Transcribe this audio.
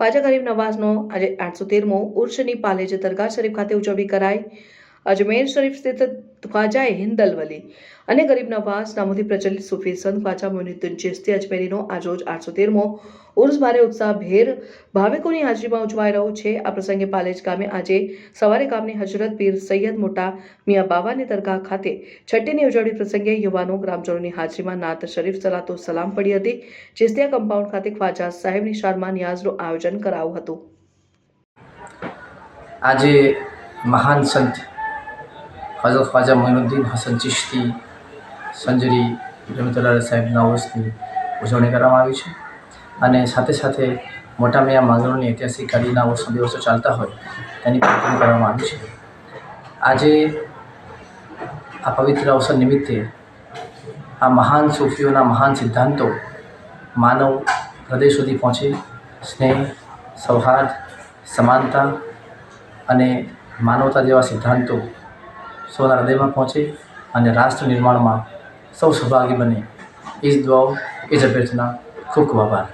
ખ્વાજા ગરીબ નવાઝનો આજે આઠસો તેરમો ઉર્ષની પાલેજ દરગાહ શરીફ ખાતે ઉજવણી કરાઈ. અજમેર શરીફ સ્થિત ખ્વાજાએ હિન્દલ વલી અને ગરીબ નવાઝ નામોથી પ્રચલિત સૂફી સંત ખ્વાજા મોઇનુદ્દીન ચિશ્તી અજમેરીનો આજરોજ આઠસો તેરમો ઉર્સ ભારે ઉત્સાહભેર ભાવિકોની હાજરીમાં ઉજવાઈ રહ્યો છે. આ પ્રસંગે પાલેજ ગામે આજે સવારે ગામની હજરત પીર સૈયદ મોટા મિયા બાવાની દરગાહ ખાતે છઠ્ઠીની ઉજવણી પ્રસંગે યુવાનો ગ્રામજનોની હાજરીમાં નાત શરીફ સલાતો સલામ પડી હતી. ચિસ્તિયા કમ્પાઉન્ડ ખાતે ખ્વાજા સાહેબની શાળમાં ન્યાઝનું આયોજન કરાયું હતું. આજે મહાન સંત હઝરત ખ્વાજા મોઇનુદ્દીન હસન ચિશ્તી, સંજરી રમતુલ્લા સાહેબના વર્ષની ઉજવણી કરવામાં આવી છે. અને સાથે સાથે મોટા મેયા માંગરોળની ઐતિહાસિક ગાડીના વર્ષો દિવસો ચાલતા હોય તેની પણ કરવામાં આવી છે. આજે આ પવિત્ર અવસર નિમિત્તે આ મહાન સૂફીઓના મહાન સિદ્ધાંતો માનવ હૃદય સુધી પહોંચે, સ્નેહ, સૌહાર્દ, સમાનતા અને માનવતા જેવા સિદ્ધાંતો સૌના હૃદયમાં પહોંચે અને રાષ્ટ્ર નિર્માણમાં સૌ સહભાગી બને. એ જ દુઆઓ એ જ અભ્યર્થના. ખૂબ ખૂબ આભાર.